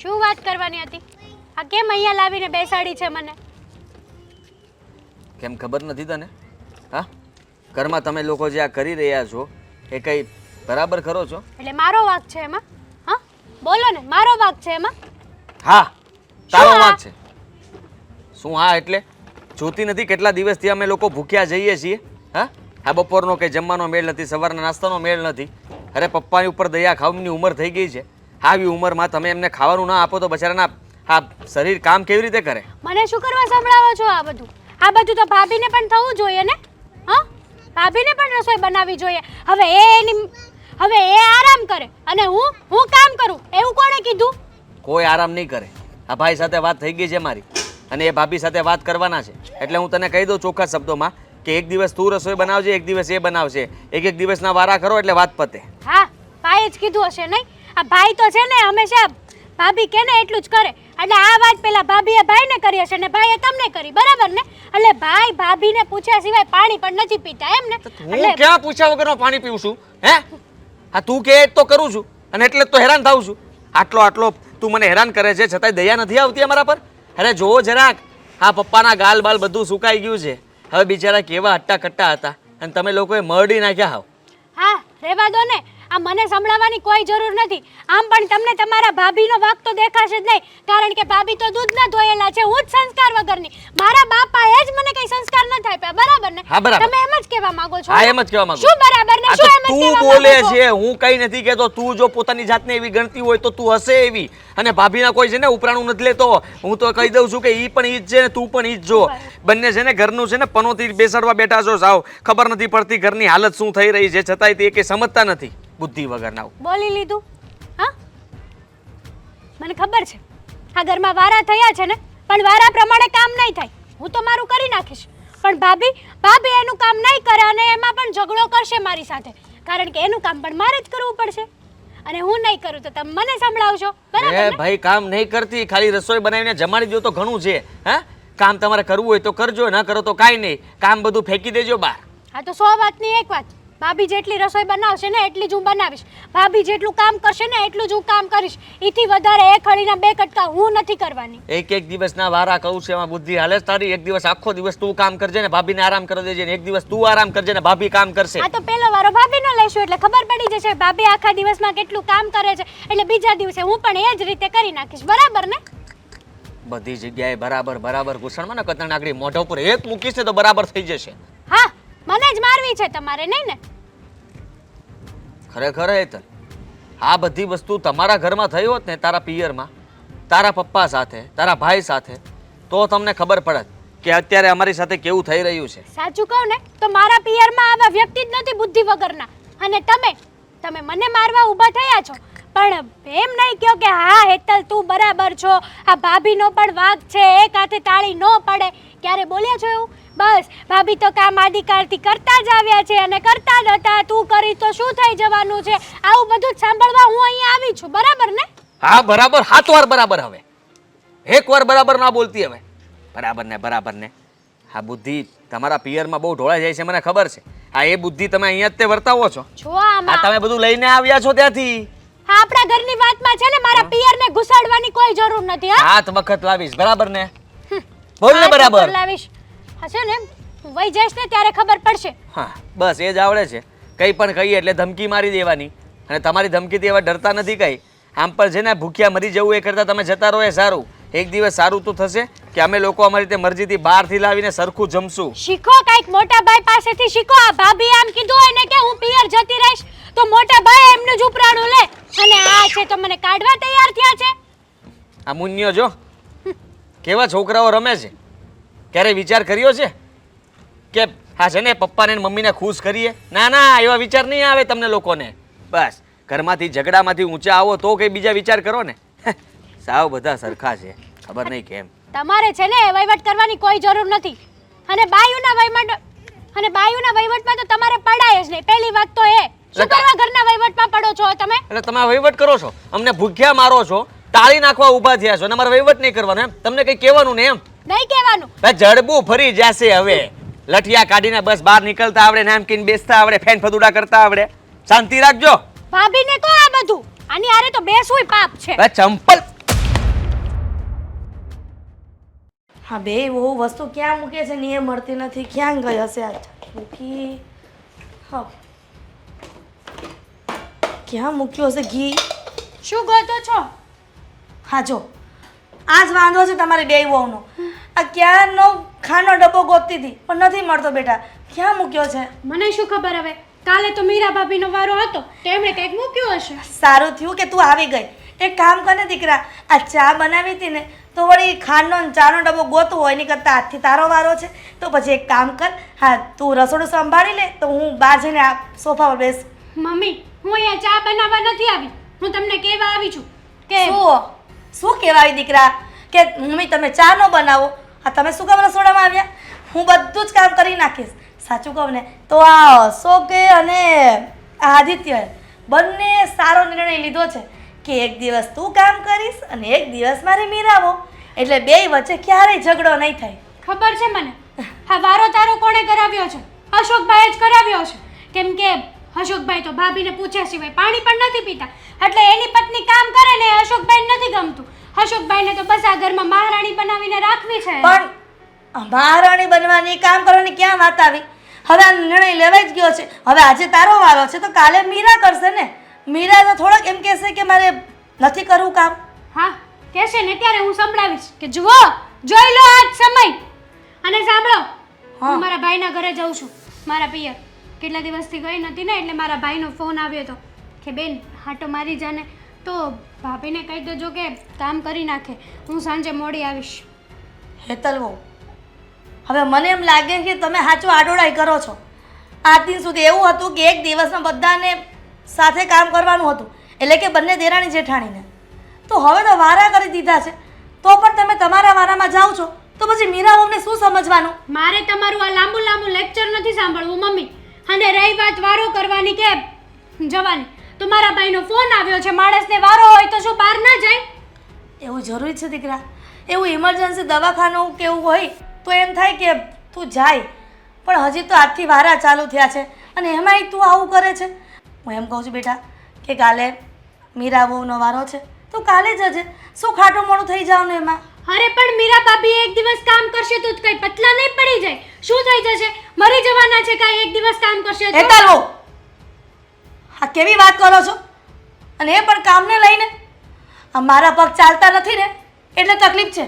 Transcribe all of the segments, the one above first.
શું વાત કરવાની હતી? આ કેમ અહીંયા લાવીને બેસાડી છે મને? કેમ ખબર નથી તને? હા? ઘરમાં તમે લોકો જે આ કરી રહ્યા છો એ કંઈ બરાબર કરો છો? એટલે મારો વાક છે એમાં? હા? બોલો ને મારો વાક છે એમાં? હા તારો વાક છે. શું હા એટલે? જોતી નથી કેટલા દિવસથી અમે લોકો ભૂખ્યા જઈએ છીએ? હા? આ બપોરનો કે જમવાનો મેળ નથી સવારના નાસ્તાનો મેળ નથી. અરે પપ્પાની ઉપર દયા ખાવની ઉંમર થઈ ગઈ છે. આવી ઉંમરમાં તમે એમને ખાવાનું ના આપો તો બચારાના આ શરીર કામ કેવી રીતે કરે? મને શું કરવા સંભળાવો છો આ બધું? આ બધું તો ભાભીને પણ થવું જોઈએ ને? હા? ભાભીને પણ રસોઈ બનાવવી જોઈએ. હવે એ એની હવે એ આરામ કરે. અને હું હું કામ કરું? એવું કોણે કીધું? કોઈ આરામ નહીં કરે. આ ભાઈ સાથે વાત થઈ ગઈ છે મારી. અને એ ભાભી સાથે વાત કરવાના છે. એટલે હું તને કહી દઉં ચોખ્ખા શબ્દોમાં કે એક દિવસ તું રસોઈ બનાવજે એક દિવસ એ બનાવશે. એક એક દિવસના વારા કરો એટલે વાત પતે. હા ભાઈએ જ કીધું હશે નહીં? આ ભાઈ તો છે ને હંમેશા ભાભી કે ને એટલું જ કરે. એટલે આ વાત પેલા ભાભીએ ભાઈને કરી હશે ને ભાઈએ તમને કરી બરાબર ને? એટલે ભાઈ ભાભીને પૂછ્યા સિવાય પાણી પણ નથી પીતા એમ ને? હું ક્યાં પૂછ્યા વગરનો પાણી પીવું છું હે? હા તું કે તો કરું છું અને એટલે તો હેરાન થાઉં છું. આટલો આટલો તું મને હેરાન કરે છે છતાંય દયા નથી આવતી અમારા પર? અરે જોવો જરાક હા પપ્પાના ગાલ બાલ બધું સુકાઈ ગયું છે. હવે બિચારા કેવા હટ્ટા કટ્ટા હતા અને તમે લોકોએ મરડી નાખ્યા હાવ. હા રેવા દો ને. આ મને સંભળાવવાની કોઈ જરૂર નથી. આમ પણ તમને તમારા ભાભીનો વાક તો દેખાશે જ નહીં. કારણ કે ભાભી તો દૂધ ના ધોયેલા છે હું જ સંસ્કાર વગરની. મારા બાપા એ જ મને કઈ સંસ્કાર ન આપ્યા. બરાબર ને? હા, બરાબર. તમે એમ જ કહેવા માંગો છો હા એમ જ કહેવા માંગો શું બરાબર ને? શું એમ જ તું કહેવા બોલે? છે. હું કઈ નથી કહેતો. તું જો પોતાની જાતને એવી ગણતી હોય તો તું હશે એવી. અને ભાભીના કોઈ છે ને ઉપરાણું નથી લેતો. હું તો કહી દઉં છું કે એ પણ ઈ જ છે ને તું પણ ઈ જ જો. બંને છે ને ઘરનું છે ને પનોતી બેસાડવા બેઠા છો. સાવ ખબર નથી પડતી ઘરની હાલત શું થઈ રહી છે. છતાંય તે કે સમજતા નથી બુદ્ધિ વગરના. બોલી લીધું. હા? મને ખબર છે. આ ઘરમાં વારા થયા છે ને પણ વારા પ્રમાણે કામ નહીં થાય. હું તો મારું કરી નાખીશ. પણ ભાભી ભાભી એનું કામ નહીં કરે અને એમાં પણ ઝઘડો કરશે મારી સાથે. કારણ કે એનું કામ પણ મારે જ કરવું પડશે. અને હું નહીં કરું તો તમે મને સંભળાવશો. બરાબર એ ને? ભાઈ કામ નહીં કરતી ખાલી રસોઈ બનાવીને જમાડી દો તો ઘણું છે હા? કામ તમારે કરવું હોય તો કરજો ના કરો તો કાંઈ નહીં. કામ બધું ફેંકી દેજો બહાર. હા તો સો વાતની એક વાત. ભાભી જેટલી રસોઈ બનાવશે ને એટલી જ હું બનાવીશ. ભાભી જેટલું કામ કરશે ને એટલું જ હું કામ કરીશ. એથી વધારે એક હળીના બે કટકા હું નથી કરવાની. એક એક દિવસના વારા કહું છું એમાં બુદ્ધિ હાલે તારી. એક દિવસ આખો દિવસ તું કામ કરજે ને ભાભીને આરામ કરી દેજે ને એક દિવસ તું આરામ કરજે ને ભાભી કામ કરશે. આ તો પેલો વારો ભાભીનો લઈશું એટલે ખબર પડી જશે ભાભી આખા દિવસમાં કેટલું કામ કરે છે. એટલે બીજા દિવસે હું પણ એ જ રીતે કરી નાખીશ. બરાબર ને? બધી જગ્યાએ બરાબર બરાબર. ઘૂસણમાં ને કતણ આગળ મોઢા ઉપર એક મૂકીશ ને તો બરાબર થઈ જશે. હા મને જ મારવી છે તમારે નહીં ને? ખરેખર હેતલ આ બધી વસ્તુ તમારા ઘરમાં થઈ હોત ને તારા પિયરમાં તારા પપ્પા સાથે તારા ભાઈ સાથે તો તમને ખબર પડત કે અત્યારે અમારી સાથે કેવું થઈ રહ્યું છે. સાચું કહું ને તો મારા પિયરમાં આવા વ્યક્તિ જ નથી બુદ્ધિ વગરના. અને તમે તમે મને મારવા ઊભા થયા છો પણ એમ નહીં કહો કે હા હેતલ તું બરાબર છો. આ ભાભીનો પણ વાંક છે એક હાથે તાળી ન પડે. ક્યારે બોલ્યા છો એવું? બસ ભાભી તો કામ આદિકાળથી કરતા જ આવ્યા છે અને કરતા જ હતા. તું કરી તો શું થઈ જવાનું છે? આવું બધું જ સાંભળવા હું અહીંયા આવી છું બરાબર ને? હા બરાબર. હાથ વાર બરાબર હવે. એક વાર બરાબર ના બોલતી હવે. બરાબર ને બરાબર ને. આ બુદ્ધિ તમારા પિયરમાં બહુ ઢોળાઈ જાય છે મને ખબર છે. આ એ બુદ્ધિ તમે અહીંયા જ તે વર્તાવો છો. આ તમે બધું લઈને આવ્યા છો ત્યાંથી. આપણા ઘરની વાતમાં છે ને મારા પિયરને ઘુસાડવાની કોઈ જરૂર નથી હા? હાથ વખત લાવીશ બરાબર ને? બોલ ને બરાબર. લાવીશ. હા છે ને વઈ જઈશ ને ત્યારે ખબર પડશે. હા બસ એ જ આવડે છે. કંઈ પણ કહીએ એટલે ધમકી મારી દેવાની. અને તમારી ધમકીથી એવા ડરતા નથી કઈ. આમ પણ છે ને ભૂખ્યા મરી જવું એ કરતાં તમે જતા રહો એ સારું. એક દિવસ સારું તો થશે કે અમે લોકો અમારી રીતે મરજીથી બહારથી લાવીને સરખું જમશું. શીખો કંઈક મોટા ભાઈ પાસેથી શીખો. આ ભાભી આમ કીધું હોય ને કે હું પિયર જતી રહીશ. તો મોટા ભાઈ એમનું જ ઉપરાણું લે. અને આ છે તો મને કાઢવા તૈયાર થયા છે. આ મુન્યો જો કેવા છોકરાઓ રમે છે? ક્યારે વિચાર કર્યો છે? કે હા છે ને પપ્પાને ને મમ્મીને ખુશ કરીએ? ના ના એવા વિચાર નહીં આવે તમને લોકોને. બસ ઘરમાંથી ઝઘડામાંથી ઊંચા આવો તો કંઈ બીજા વિચાર કરો ને. સાવ બધા સરખા છે. ખબર નહીં કેમ. તમારે છે ને વહીવટ કરવાની કોઈ જરૂર નથી. અને બાયુના વહીવટ અને બાયુના વહીવટમાં તો તમારે પડાય જ નહીં. પહેલી વાત તો એ શું કરવા ઘરના વહીવટમાં પડો છો તમે? એટલે તમે વહીવટ કરો છો. અમને ભૂખ્યા મારો છો તાળી નાખવા ઊભા થયા છો અને અમારે વહીવટ નહીં કરવાનો એમ. તમને કઈ કહેવાનું ને એમ? નહીં કહેવાનું. જડબું ફરી જશે હવે. લઠિયા કાઢીને બસ બહાર નીકળતા આવડે નામકીન બેસતા આવડે ફેન ફદુડા કરતા આવડે. શાંતિ રાખજો. ભાભીને કો આ બધું. આની આરે તો બેસુંય પાપ છે. અરે ચંપલ. હા બે બહુ વસ્તુ ક્યાં મૂકે છે નિયમ મળતી નથી. ક્યાં ગઈ હશે આ મૂકી હા. ક્યાં મૂક્યું હશે ઘી? શું ગોતો છો? હા જો. આ જ વાંધો છે તમારે બે વહુનો. આ ક્યાંનો ખાનો ડબ્બો ગોતતી હતી પણ નથી મળતો બેટા. ક્યાં મૂક્યો છે? મને શું ખબર હવે? કાલે તો મીરા ભાભીનો વારો હતો તો એમણે કંઈક મૂક્યું હશે. સારું થયું કે તું આવી ગઈ. એક કામ કર ને દીકરા આ ચા બનાવી હતી ને તો વળી ખાંડનો ને ચાનો ડબ્બો ગોતવો હોય એની કરતાં આજથી તારો વારો છે. તો પછી એક કામ કર હા તું રસોડું સંભાળી લે તો હું બહાર જઈને આ સોફા પર બેસ. મમ્મી હું અહીંયા ચા બનાવવા નથી આવી. હું તમને કહેવા આવી છું કે શું? શું આવી દીકરા? કે મમ્મી તમે ચા ન બનાવો. આ તમે શું કામ રસોડામાં આવ્યા? હું બધું જ કામ કરી નાખીશ. સાચું કહું ને તો આ અશોકે અને આદિત્ય બંને સારો નિર્ણય લીધો છે કે એક દિવસ તું કામ કરીશ અને એક દિવસ મારે મીરાવો. એટલે બેય વચ્ચે ક્યારેય ઝઘડો નહીં થાય. ખબર છે મને? હા વારો તારો કોણે કરાવ્યો છે? અશોકભાઈએ જ કરાવ્યો છે. કેમ કે અશોકભાઈ તો ભાભીને પૂછ્યા સિવાય પાણી પણ નથી પીતા. એટલે એની પત્ની કામ કરે ને અશોકભાઈ અશોકભાઈને નથી ગમતું. અશોકભાઈને તો બસ આ ઘરમાં મહારાણી બનાવીને રાખવી છે. પણ મહારાણી બનવાની કામ કરવાની ક્યાં વાત આવી? હવે આ નિર્ણય લેવાઈ જ ગયો છે. હવે આજે તારો વારો છે તો કાલે મીરા કરશે ને. મીરા તો થોડોક એમ કહેશે કે મારે નથી કરવું કામ. હા કહેશે ને ત્યારે હું સંભળાવીશ કે જુઓ જોઈ લો આજ સમય. અને સાંભળો હું. મારા ભાઈના ઘરે જાઉં છું. મારા પિયર. કેટલા દિવસથી ગઈ નથી ને એટલે મારા ભાઈનો ફોન આવ્યો હતો કે બેન હાટો મારી જાને. તો ભાભીને કહી દેજો કે કામ કરી નાખે. હું સાંજે મોડી આવીશ. હેતલ વહુ હવે મને એમ લાગે કે તમે સાચું આડોડાઈ કરો છો. આજ દિન સુધી એવું હતું કે એક દિવસમાં બધાને સાથે કામ કરવાનું હતું એટલે કે બંને દેરાણી જેઠાણીને. તો હવે તો વારા કરી દીધા છે. તો પણ તમે તમારા વારામાં જાઓ છો. તો પછી મીરા બહુને શું સમજવાનું? મારે તમારું આ લાંબુ લાંબુ લેક્ચર નથી સાંભળવું મમ્મી. અને રહી વાત વારો કરવાની કે, જવાની. તો મારા ભાઈનો ફોન આવ્યો છે, માણસને વારો હોય તો શું બહાર ના જાય? એવું જરૂરી છે, દીકરા. એવું ઇમરજન્સી દવાખાનું કે એવું હોય તો એમ થાય કે તું જાય. પણ હજી તો આજથી વારા ચાલુ થયા છે અને એમાંય તું આવું કરે છે. હું એમ કહું છું, બેટા, કે કાલે મીરા બહુનો વારો છે, તો કાલે જજે શું ખાટું મોડું થઈ જાવ ને એમાં? અરે પણ મીરા ભાભી એક દિવસ કામ કરશે તો કઈ પતલા નહીં પડી જાય. શું થઈ જશે? મરી જવાના છે કાંઈ એક દિવસ કામ કરશે તો? હેતલ આ કેવી વાત કરો છો? અને એ પણ કામને લઈને? આ મારા પગ ચાલતા નથી ને? એટલે તકલીફ છે.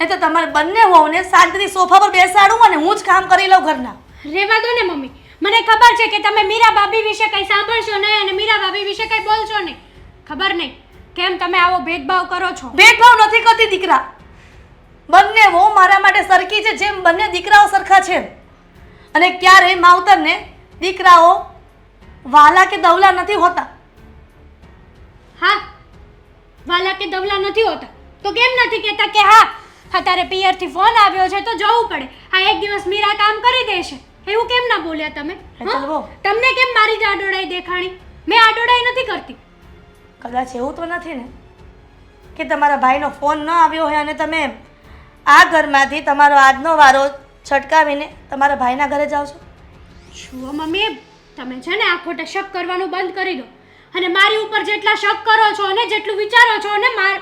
એ તો તમારે બંને હોવને શાંતિથી સોફા પર બેસાડું અને હું જ કામ કરી લઉં ઘરના. રેવા દો ને મમ્મી. મને ખબર છે કે તમે મીરા ભાભી વિશે કંઈ સાંભળશો નહીં અને મીરા ભાભી વિશે કંઈ બોલશો નહીં. ખબર નહીં. કેમ તમે આવો ભેદભાવ કરો છો? ભેદભાવ નથી કરતી દીકરા. બંને વો મારા માટે સરખી છે જેમ બંને દીકરાઓ સરખા છે. અને ક્યારેય માવતરને દીકરાઓ વાલા કે દવલા નથી હોતા. હા વાલા કે દવલા નથી હોતા. તો કેમ નથી કહેતા કે હા હા તારે પિયરથી ફોન આવ્યો છે તો જવું પડે. હા એક દિવસ મીરા કામ કરી દેશે. એવું કેમ ના બોલ્યા તમે? તમને કેમ મારી જ આડોડાઈ દેખાણી? મેં આડોડાઈ નથી કરતી. કદાચ એવું તો નથી ને? કે તમારા ભાઈનો ફોન ન આવ્યો હોય અને તમે આ ઘરમાંથી તમારો આજનો વારો છટકાવીને તમારા ભાઈના ઘરે જાઓ છો? જુઓ મમ્મી તમે છે ને આ ખોટા શક કરવાનું બંધ કરી દો. અને મારી ઉપર જેટલા શક કરો છો અને જેટલું વિચારો છો અને માર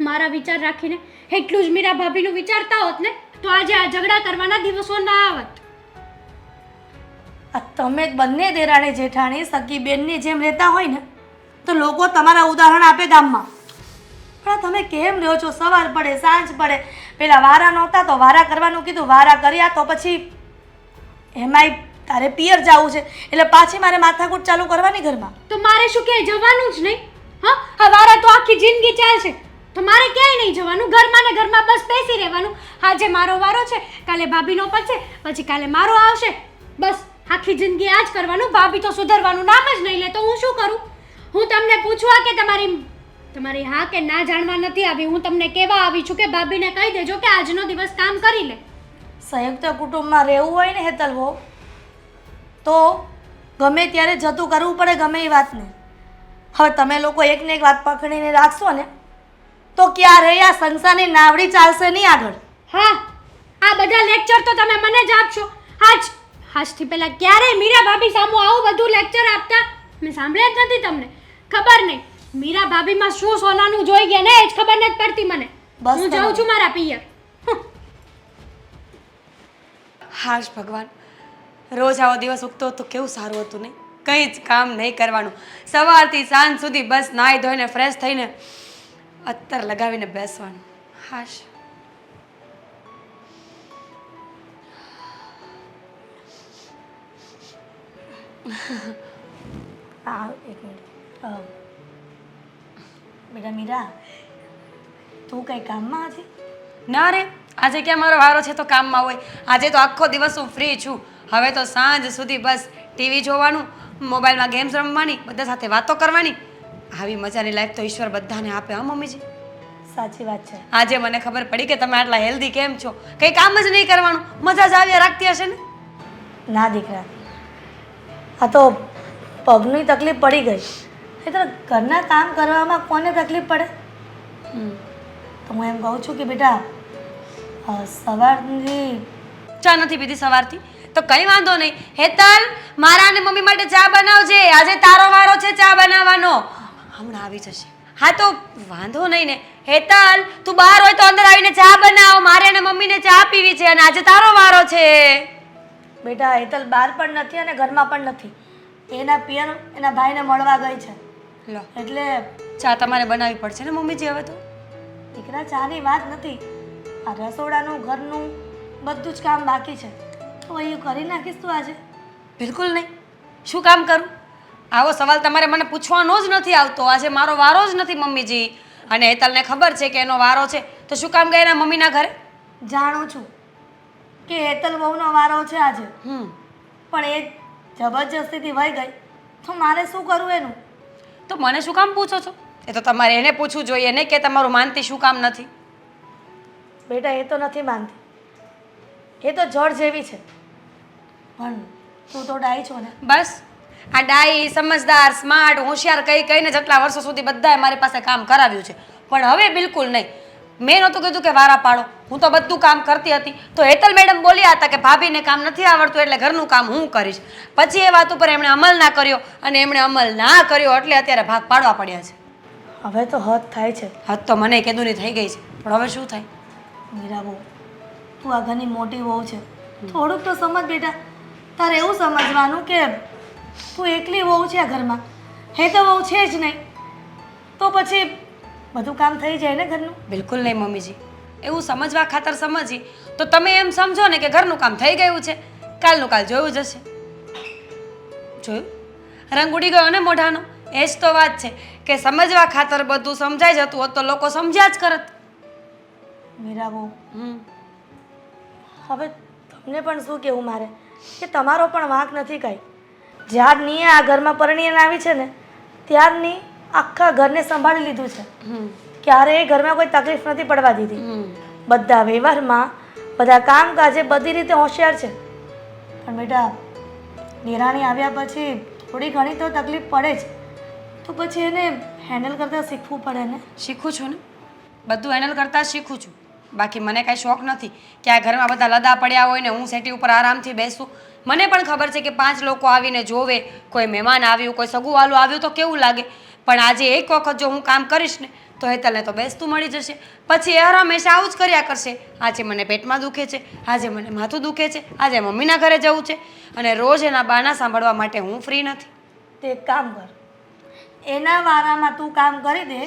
મારા વિચાર રાખીને એટલું જ મીરા ભાભીનું વિચારતા હોત ને તો આજે આ ઝઘડા કરવાના દિવસો ના આવત. આ તમે બંને દેરાણી જેઠાણી સગી બેનની જેમ રહેતા હોય ને તો લોકો તમારા ઉદાહરણ આપે ગામમાં. પણ તમે કેમ રહ્યો છો? સવાર પડે, સાંજ પડે. પેલા વારા નહોતા તો વારા કરવાનું કીધું. વારા કર્યા તો પછી એમાંય તારે પિયર જવું છે. એટલે પાછી મારે માથાકૂટ ચાલુ કરવાની ઘરમાં. તો મારે શું ક્યાંય જવાનું જ નહીં? હા? આ વારા તો આખી જિંદગી ચાલશે. તો મારે ક્યાંય નહીં જવાનું? ઘરમાં ને ઘરમાં બસ બેસી રહેવાનું. આજે મારો વારો છે, કાલે ભાભીનો પડશે પછી કાલે મારો આવશે. બસ, આખી જિંદગી આ જ કરવાનું. ભાભી તો સુધરવાનું નામ જ નહીં લે, તો હું શું કરું? હું તમને પૂછવા કે તમારી તમારી હા કે ના જાણવા નથી આવી. હું તમને કહેવા આવી છું કે ભાભીને કહી દેજો કે આજનો દિવસ કામ કરી લે. સંયુક્ત કુટુંબમાં રહેવું હોય ને હેતલ વહુ તો ગમે ત્યારે જતું કરવું પડે ગમે એ વાતને. હવે તમે લોકો એકને એક વાત પકડીને રાખશો ને તો ક્યાં આ સંસારની નાવડી ચાલશે નહીં આગળ. હા આ બધા લેક્ચર તો તમે મને જ આપશો. આજ આજથી પહેલાં ક્યારેય મીરા ભાભી સામું આવું બધું લેક્ચર આપતા? મેં સાંભળ્યા જ નથી તમને. ખબર નહીં. મીરા ભાભીમાં શું સોનાનું જોઈ ગયા ને એ જ ખબર નથી પડતી મને. બસ હું જાઉં છું મારા પિયર. હાશ ભગવાન. રોજ આવો દિવસ ઉગતો તો કેવું સારું હતું નહીં? કંઈ જ કામ નહીં કરવાનું. સવારથી સાંજ સુધી બસ નાહી ધોઈને ફ્રેશ થઈને અત્તર લગાવીને બેસવાનું. હાશ. હા એક મિનિટ. બેટા મીરા તું કઈ કામમાં આજે? ના રે આજે ક્યાં મારો વારો છે તો કામમાં હોય. આજે તો આખો દિવસ હું ફ્રી છું. હવે તો સાંજ સુધી બસ ટીવી જોવાનું મોબાઈલમાં ગેમ્સ રમવાની બધા સાથે વાતો કરવાની. આવી મજાની લાઈફ તો ઈશ્વર બધાને આપે હા મમ્મીજી? સાચી વાત છે. આજે મને ખબર પડી કે તમે આટલા હેલ્ધી કેમ છો? કંઈ કામ જ નહીં કરવાનું. મજા જ આવ્યા રાખતી હશે ને? ના દીકરા આ તો પગની તકલીફ પડી ગઈ. એ તો ઘરના કામ કરવામાં કોને તકલીફ પડે? તો હું એમ કહું છું કે બેટા સવારની ચા નથી પીધી સવારથી? તો કંઈ વાંધો નહીં. હેતલ મારા અને મમ્મી માટે ચા બનાવજે. આજે તારો વારો છે ચા બનાવવાનો. હમણાં આવી જશે. હા તો વાંધો નહીં ને. હેતલ તું બહાર હોય તો અંદર આવીને ચા બનાવ. મારે અને મમ્મીને ચા પીવી છે અને આજે તારો વારો છે. બેટા હેતલ બહાર પણ નથી અને ઘરમાં પણ નથી. એના પિયર એના ભાઈને મળવા ગઈ છે. લો. એટલે ચા તમારે બનાવવી પડશે ને મમ્મીજી હવે તો? દીકરા ચાની વાત નથી. આ રસોડાનું ઘરનું બધું જ કામ બાકી છે. તો અહીં કરી નાખીશ તું આજે? બિલકુલ નહીં. શું કામ કરું? આવો સવાલ તમારે મને પૂછવાનો જ નથી આવતો. આજે મારો વારો જ નથી મમ્મીજી. અને હેતલને ખબર છે કે એનો વારો છે. તો શું કામ ગયા એના મમ્મીના ઘરે? જાણું છું કે હેતલ બહુનો વારો છે આજે. હમ. પણ એ જબરજસ્તીથી વહી ગઈ. તો મારે શું કરવું એનું? તો મને શું કામ પૂછો છો? એ તો તમારે એને પૂછવું જોઈએ ને કે તમારું માનતી શું કામ નથી? બેટા એ તો નથી માનતી. એ તો જળ જેવી છે. પણ તું તો ડાય છો ને. બસ. આ ડાઈ સમજદાર સ્માર્ટ હોશિયાર કઈ કઈને જેટલા વર્ષો સુધી બધાએ મારી પાસે કામ કરાવ્યું છે. પણ હવે બિલકુલ નહીં. મેં નહોતું કીધું કે વારા પાડો. હું તો બધું કામ કરતી હતી. તો હેતલ મેડમ બોલ્યા હતા કે ભાભીને કામ નથી આવડતું એટલે ઘરનું કામ હું કરીશ. પછી એ વાત ઉપર એમણે અમલ ના કર્યો અને એમણે અમલ ના કર્યો એટલે અત્યારે ભાગ પાડવા પડ્યા છે. હવે તો હદ થાય છે. હદ તો મને કીધું થઈ ગઈ છે. પણ હવે શું થાય? મીરા બહુ તું આ ઘરની મોટી વહુ છે. થોડુંક તો સમજ બેટા. તારે એવું સમજવાનું કે તું એકલી વહુ છે આ ઘરમાં. હે તો વહુ છે જ નહીં. તો પછી બધું કામ થઈ જાય ને ઘરનું? બિલકુલ નહીં મમ્મીજી. એવું સમજવા ખાતર સમજી તો તમે એમ સમજો ને કે ઘરનું કામ થઈ ગયું છે કાલનું કાલ જોયું જશે જોયું? રંગ ઉડી ગયો ને મોઢાનો? એ જ તો વાત છે કે સમજવા ખાતર બધું સમજાઈ જતું હોત તો લોકો સમજ્યા જ કરત. મીરાબો હમ. હવે તમને પણ શું કહેવું મારે? કે તમારો પણ વાંક નથી કાંઈ. જ્યારની આ ઘરમાં પરણીને આવી છે ને ત્યારની આખા ઘરને સંભાળી લીધું છે. ક્યારેય ઘરમાં કોઈ તકલીફ નથી પડવા દીધી. બધા વ્યવહારમાં બધા કામકાજે બધી રીતે હોશિયાર છે. પણ બેટા નિરાણી આવ્યા પછી થોડી ઘણી તો તકલીફ પડે જ. તો પછી એને હેન્ડલ કરતાં શીખવું પડે ને? શીખું છું ને? બધું હેન્ડલ કરતાં શીખું છું. બાકી મને કાંઈ શોખ નથી કે આ ઘરમાં બધા લદા પડ્યા હોય ને હું સેટી ઉપર આરામથી બેસું. મને પણ ખબર છે કે પાંચ લોકો આવીને જોવે કોઈ મહેમાન આવ્યું કોઈ સગુવાલું આવ્યું તો કેવું લાગે? પણ આજે એક વખત જો હું કામ કરીશ ને તો હેતલને તો બેસતું મળી જશે. પછી એ હંમેશા આવું જ કર્યા કરશે. આજે મને પેટમાં દુખે છે આજે મને માથું દુખે છે આજે મમ્મીના ઘરે જવું છે. અને રોજ એના બાના સાંભળવા માટે હું ફ્રી નથી. તે એક કામ કર. એના વારામાં તું કામ કરી દે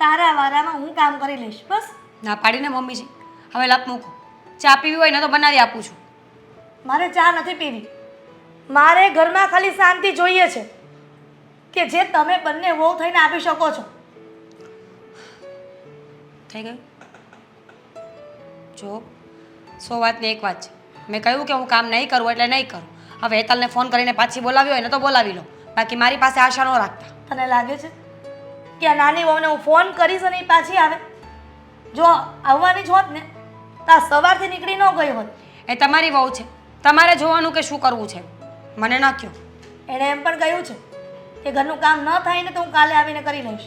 તારા વારામાં હું કામ કરી લઈશ બસ. ના પાડીને મમ્મીજી હવે લપ મૂકો. ચા પીવી હોય ને તો બનાવી આપું છું. મારે ચા નથી પીવી. મારે ઘરમાં ખાલી શાંતિ જોઈએ છે. કે જે તમે બંને વહુ થઈને આપી શકો છો. થઈ ગયું? જો સો વાતની એક વાત છે. મેં કહ્યું કે હું કામ નહીં કરું એટલે નહીં કરું. હવે હેતલને ફોન કરીને પાછી બોલાવી હોય ને તો બોલાવી લો. બાકી મારી પાસે આશા ન રાખતા. તને લાગે છે કે આ નાની વહુને હું ફોન કરીશ અને એ પાછી આવે? જો આવવાની જ હોત ને તો આ સવારથી નીકળી ન ગઈ હોત. એ તમારી વહુ છે. તમારે જોવાનું કે શું કરવું છે. મને ન કહો એણે એમ પણ કહ્યું છે કે ઘરનું કામ ન થાય ને તો હું કાલે આવીને કરી લઈશ.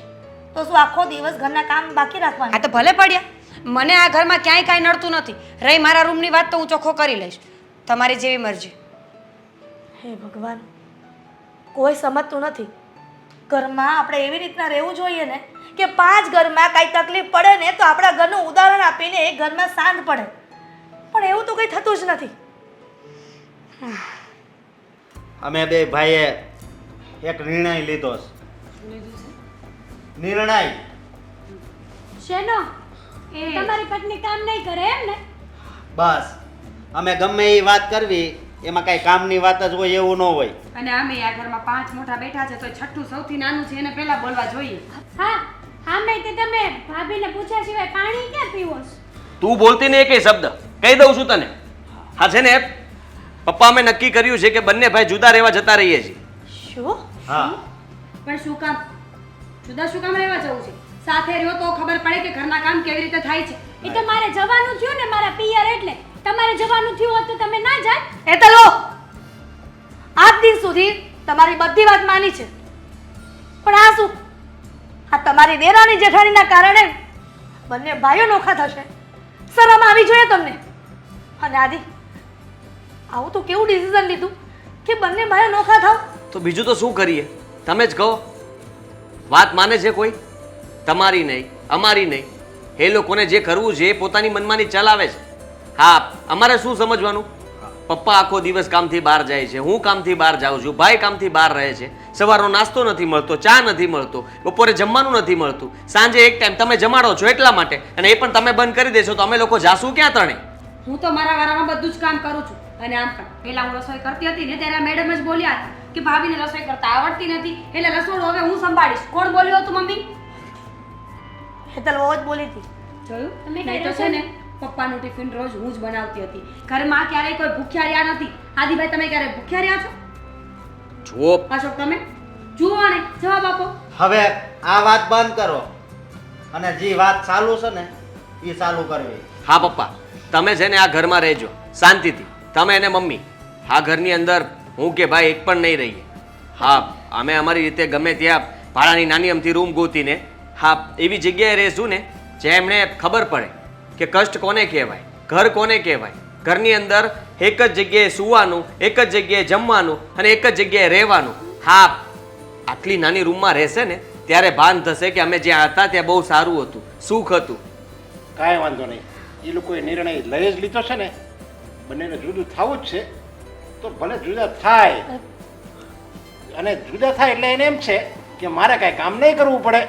તો શું આખો દિવસ ઘરના કામ બાકી આ રાખવાના તો ભલે પડ્યા. મને આ ઘરમાં ક્યાંય કાંઈ નડતું નથી. રહી મારા રૂમની વાત તો હું ચોખ્ખો કરી લઈશ. તમારી જેવી મરજી. હે ભગવાન કોઈ સમજતું નથી. ઘરમાં આપણે એવી રીતના રહેવું જોઈએ ને કે પાંચ ઘરમાં કાંઈ તકલીફ પડે ને તો આપણા ઘરનું ઉદાહરણ આપીને એ ઘરમાં શાંત પડે. પણ એવું તો કંઈ થતું જ નથી. અમે બે ભાઈએ એક નિર્ણય લીધો છે. નિર્ણય. શેનો? તમારી પત્ની કામ નહીં કરે એમ ને? બસ. અમે ગમે એ વાત કરવી એમાં કાંઈ કામની વાત જ હોય એવું ન હોય. અને આમે આ ઘરમાં પાંચ મોટા બેઠા છે તો છઠ્ઠું સૌથી નાનું છે એને પહેલા બોલવા જોઈએ. હા હા મેં તે તમે ભાભીને પૂછ્યા સિવાય પાણી ક્યાં પીવો? તું બોલતી નહીં એકેય શબ્દ. કહી દઉં છું તને. હા છે ને પપ્પા અમે નક્કી કર્યું છે કે બંને ભાઈ જુદા રહેવા જતા રહીએ છીએ. શું? હા. પણ શું કામ? જુદા શું કામ રહેવા જવું છે? સાથે રહ્યો તો ખબર પડે કે ઘરના કામ કેવી રીતે થાય છે. એ તો મારે જવાનું થયું ને મારા પિયર એટલે. તમારે જવાનું થયું હોત તો તમે ના જાત. એ તો લો. આજ દિન સુધી તમારી બધી વાત માની છે. પણ આ શું? આ તમારી દેરાની જેઠાણીના કારણે બંને ભાઈઓ નોખા થશે. શરમ આવી જોઈએ તમને. અને આદિ આવું તો કેવું ડિસિઝન લીધું કે બંને ભાઈઓ નોખા થાવ? તો બીજું તો શું કરીએ? તમે જ કહો. વાત માને છે કોઈ? તમારી નહીં, અમારી નહીં. એ લોકોને જે કરવું છે એ પોતાની મનમાની ચલાવે છે. હા, અમારે શું સમજવાનું? પપ્પા આખો દિવસ કામથી બહાર જાય છે, હું કામથી બહાર જાઉં છું, ભાઈ કામથી બહાર રહે છે. સવારનો નાસ્તો નથી મળતો, ચા નથી મળતો, બપોરે જમવાનું નથી મળતું. સાંજે એક ટાઈમ તમે જમાડો છો એટલા માટે, અને એ પણ તમે બંધ કરી દેશો તો અમે લોકો જાશું ક્યાં તણે? હું તો મારા વારામાં બધું જ કામ કરું છું. અને આમ પણ પહેલા હું રસોઈ કરતી હતી ને ત્યારે મેડમ જ બોલ્યા હતા કે ભાભીને રસોઈ કરતા આવડતી નથી. એટલે રસોડું હવે હું સંભાળીશ. કોણ બોલ્યું હતું મમ્મી? હેતલ બહુ જ બોલી હતી. જોયું? તમે નહીં તો છે ને પપ્પાનું ટિફિન રોજ હું જ બનાવતી હતી. ઘરમાં ક્યારેય કોઈ ભૂખ્યા રહ્યા નથી. આદિભાઈ તમે ક્યારે ભૂખ્યા રહ્યા છો? જુઓ. અશોક તમે. જુઓ ને જવાબ આપો. હવે આ વાત બંધ કરો. અને જે વાત ચાલુ છે ને એ ચાલુ કરવી. હા પપ્પા. તમે છે ને આ ઘરમાં રહેજો. શાંતિથી. તમે અને મમ્મી, આ ઘરની અંદર હું કે ભાઈ એક પણ નહીં રહીએ. હા, અમે અમારી રીતે ગમે ત્યાં ભાડાની નાની અમથી રૂમ ગોતીને, હા, એવી જગ્યાએ રહેશું ને જે એમને ખબર પડે કે કષ્ટ કોને કહેવાય, ઘર કોને કહેવાય. ઘરની અંદર એક જ જગ્યાએ સૂવાનું, એક જ જગ્યાએ જમવાનું અને એક જ જગ્યાએ રહેવાનું. હા, આટલી નાની રૂમમાં રહેશે ને, ત્યારે ભાન થશે કે અમે જ્યાં હતા ત્યાં બહુ સારું હતું, સુખ હતું. કાંઈ વાંધો નહીં. એ લોકોએ નિર્ણય લઈ જ લીધો છે ને. બંનેને જુદું થવું જ છે. તો ભલે જુદા થાય. અને જુદા થાય એટલે એને એમ છે કે મારે કાંઈ કામ નહીં કરવું પડે.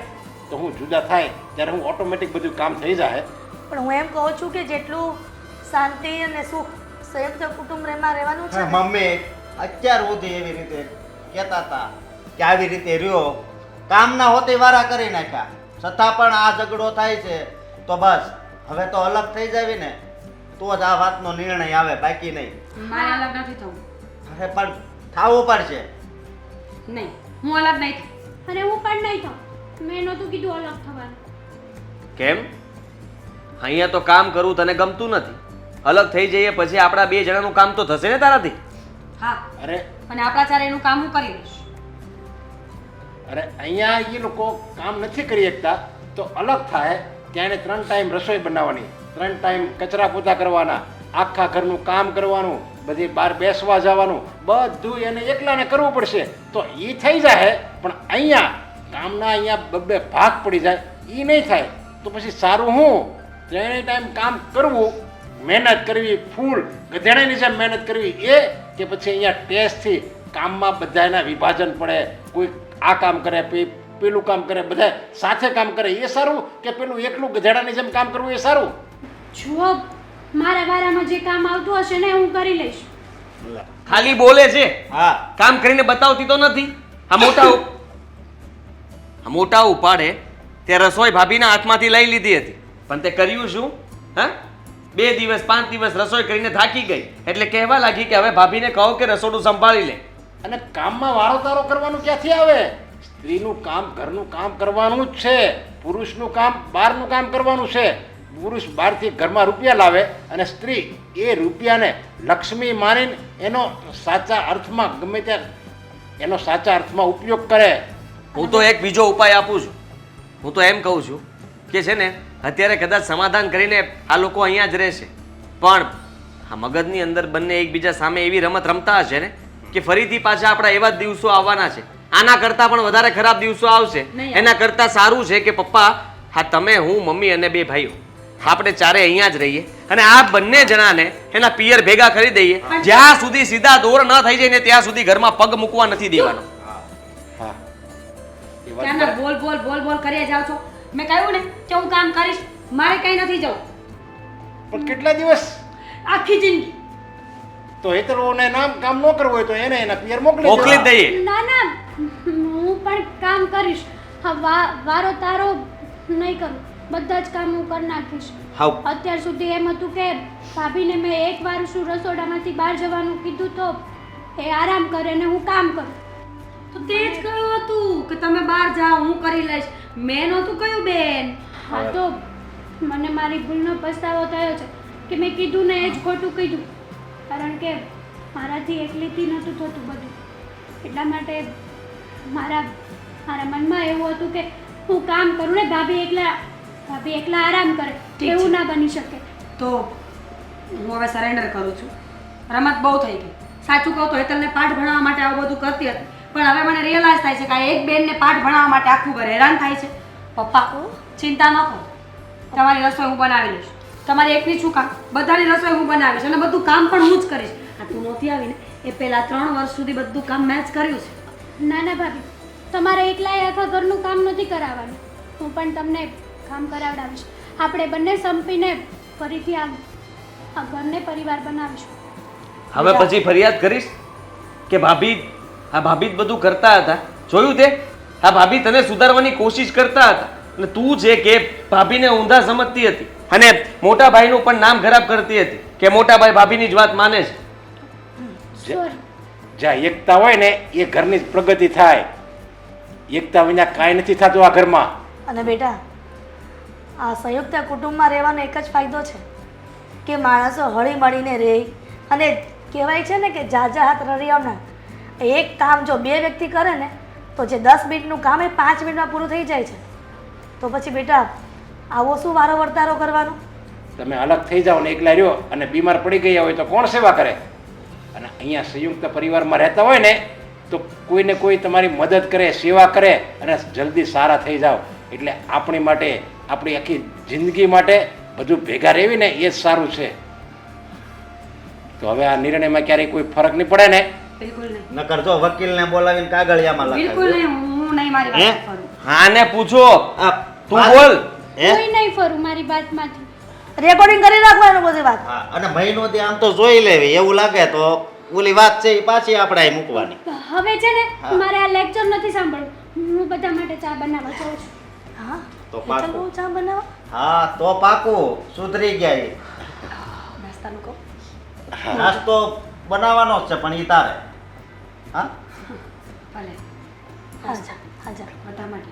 તો હું જુદા થાય ત્યારે હું ઓટોમેટિક બધું કામ થઈ જાય. પણ હું એમ કહું છું કે જેટલું શાંતિ અને સુખ સંયુક્ત કુટુંબમાં રહેવાનું છે મમ્મી અત્યાર સુધી એવી રીતે કહેતા હતા કે આવી રીતે રહ્યો. કામના હોતે વારા કરી નાખ્યા. છતાં પણ આ ઝઘડો થાય છે. તો બસ હવે તો અલગ થઈ જાવી ને. તો જ આ વાતનો નિર્ણય આવે બાકી નહીં. મારે અલગ નથી થવું. અરે પણ થાવું પડશે. નહીં હું અલગ નહીં થઉં. અને હું પણ નહીં થઉં. મેં નહોતું કીધું અલગ થવાનું. કેમ? અહીંયા તો કામ કરવું તને ગમતું નથી. અલગ થઈ જઈએ પછી આપણા બે જણાનું કામ તો થશે ને તારાથી? હા. અરે. અને આપણા ચારે એનું કામ હું કરી લઈશ. અરે અહીંયા એ લોકો કામ નથી કરી શકતા. તો અલગ થાય ત્યાં એને ત્રણ ટાઈમ રસોઈ બનાવવાની. ત્રણ ટાઈમ કચરા પોતા કરવાના, આખા ઘરનું કામ કરવાનું, બધી બહાર બેસવા જવાનું, બધું એને એકલાને કરવું પડશે. તો એ થઈ જાય પણ અહીંયા કામના અહીંયા બબ્બે ભાગ પડી જાય એ નહીં થાય. તો પછી સારું હું? ત્રણેય ટાઈમ કામ કરવું, મહેનત કરવી, ફૂલ ગધેડાની જેમ મહેનત કરવી એ કે પછી અહીંયા ટેસ્ટથી કામમાં બધાના વિભાજન પડે, કોઈ આ કામ કરે પેલું કામ કરે બધા સાથે કામ કરે, એ સારું? કે પેલું એકલું ગધેડાની જેમ કામ કરવું એ સારું? જુઓ મારા વારામાં જે કામ આવતું હશે ને હું કરી લઈશ. ખાલી બોલે છે? હા. કામ કરીને બતાવતી તો નથી. આ મોટા આ મોટા ઉપાડે તે રસોઈ ભાભીના હાથમાંથી લઈ લીધી હતી. પણ તે કર્યું શું? હા? બે દિવસ પાંચ દિવસ રસોઈ કરીને થાકી ગઈ. એટલે કહેવા લાગી કે હવે ભાભીને કહો કે રસોડું સંભાળી લે. અને કામમાં વારો તારો કરવાનું ક્યાંથી આવે? સ્ત્રીનું કામ ઘરનું કામ કરવાનું જ છે. પુરુષનું કામ બહારનું કામ કરવાનું છે. પુરુષ બહારથી ઘરમાં રૂપિયા લાવે અને સ્ત્રી એ રૂપિયાને લક્ષ્મી માનીને એનો સાચા અર્થમાં ગમે ત્યાં એનો સાચા અર્થમાં ઉપયોગ કરે. હું તો એક બીજો ઉપાય આપું છું. હું તો એમ કહું છું કે છે ને અત્યારે કદાચ સમાધાન કરીને આ લોકો અહીંયા જ રહેશે. પણ આ મગજની અંદર બંને એકબીજા સામે એવી રમત રમતા હશે ને કે ફરીથી પાછા આપણા એવા જ દિવસો આવવાના છે. આના કરતાં પણ વધારે ખરાબ દિવસો આવશે. એના કરતાં સારું છે કે પપ્પા હા તમે હું મમ્મી અને બે ભાઈઓ. આપણે ચારે અહીંયા જ રહીએ અને આ બંને જણાને એના પિયર ભેગા કરી દઈએ. જ્યાં સુધી સીધા દોર ન થઈ જાય ને ત્યાં સુધી ઘરમાં પગ મૂકવા નથી દેવાનો. ત્યાંના બોલ બોલ બોલ બોલ કર્યા જાવ છો. મેં કહ્યું ને કે હું કામ કરીશ મારે કઈ નથી જવું. પણ કેટલા દિવસ? આખી જિંદગી. તો હેતરોને નામ કામ ન કરવું હોય તો એને એના પિયર મોકલી મોકલી દઈએ. ના ના હું પણ કામ કરીશ. હા વારો તારો નહીં કરું. બધા જ કામ હું કરી નાખીશ. હાવ અત્યાર સુધી એમ હતું કે ભાભીને મેં એક વાર શું રસોડામાંથી બહાર જવાનું કીધું તો એ આરામ કરે ને હું કામ કરું. તો તે જ કહ્યું હતું કે તમે બહાર જાઓ હું કરી લઈશ. મેં નહોતું કહ્યું બેન. હા તો મને મારી ભૂલનો પસ્તાવો થયો છે કે મેં કીધું ને એ જ ખોટું કીધું. કારણ કે મારાથી એકલીથી નહોતું થતું બધું. એટલા માટે મારા મારા મનમાં એવું હતું કે હું કામ કરું ને ભાભી એકલા ભાભી એકલા આરામ કરે ઠીક એવું ના બની શકે. તો હું હવે સરેન્ડર કરું છું. રમત બહુ થઈ ગઈ. સાચું કહું તો હેતલને પાઠ ભણાવવા માટે આવું બધું કરતી હતી. પણ હવે મને રિયલાઇઝ થાય છે કે આ એક બેનને પાઠ ભણાવવા માટે આખું ઘર હેરાન થાય છે. પપ્પા ચિંતા ન કરો. તમારી રસોઈ હું બનાવી લઈશ. તમારી એકની શું કામ. બધાની રસોઈ હું બનાવીશ અને બધું કામ પણ હું જ કરીશ. આ તું નહોતી આવીને એ પહેલાં ત્રણ વર્ષ સુધી બધું કામ મેં જ કર્યું છે. ના ના ભાભી. તમારે એકલાએ આખા ઘરનું કામ નથી કરાવવાનું. હું પણ તમને કામ કરાવડાવીશ. આપણે બંને સંપીને ફરીથી આ ઘરને પરિવાર બનાવીશું. હવે પછી ફરિયાદ કરીશ કે ભાભી આ ભાભી જ બધું કરતા હતા. જોયું તે? આ ભાભી તને સુધારવાની કોશિશ કરતા હતા. અને તું છે કે ભાભીને ઊંધા સમજતી હતી અને મોટા ભાઈનું પણ નામ ખરાબ કરતી હતી કે મોટા ભાઈ ભાભીની જ વાત માને છે. જ્યાં એકતા હોય ને એ ઘરની જ પ્રગતિ થાય. એકતા વિના કાંઈ નથી થતું આ ઘરમાં. અને બેટા આ સંયુક્ત કુટુંબમાં રહેવાનો એક જ ફાયદો છે કે માણસો હળી મળીને રહે અને કહેવાય છે ને કે જાજા હાથ રળિયામણા એક કામ જો બે વ્યક્તિ કરે ને, તો જે દસ મિનિટનું કામ એ પાંચ મિનિટમાં પૂરું થઈ જાય છે. તો પછી બેટા, આવો શું વારો વર્તારો કરવાનો? તમે અલગ થઈ જાઓ ને એકલા રહ્યો અને બીમાર પડી ગયા હોય તો કોણ સેવા કરે? અને અહીંયા સંયુક્ત પરિવારમાં રહેતા હોય ને, તો કોઈને કોઈ તમારી મદદ કરે, સેવા કરે અને જલ્દી સારા થઈ જાઓ. એટલે આપણી માટે આપણી આખી જિંદગી માટે બધું ભેગા રહેવી ને એ જ સારું છે. તો હવે આ નિર્ણયમાં ક્યારેય કોઈ ફરક નહીં પડે ને? બિલકુલ નહીં. નકર જો વકીલને બોલાવીને કાગળિયામાં બિલકુલ નહીં હું નહીં મારી વાત કરું હા ને પૂછો. આ તું બોલ. કોઈ નહીં ફરું મારી વાતમાંથી. રેકોર્ડિંગ કરી રાખવાનું બધી વાત. હા અને મહિનો થી આમ તો જોઈ લેવી એવું લાગે તો ઓલી વાત છે એ પાછી આપણે મૂકવાની. હવે છે ને મારે આ લેક્ચર નથી સાંભળવું. હું બધા માટે ચા બનાવવા જાઉં છું. હા? તો પાકું. બહુ ચા બનાવો? હા તો પાકું. સુધરી ગયા. નાસ્તાનું કહો? નાસ્તો બનાવવાનો જ છે પણ ઈ તારે. હા? ભલે. હા જા. બધા માટે.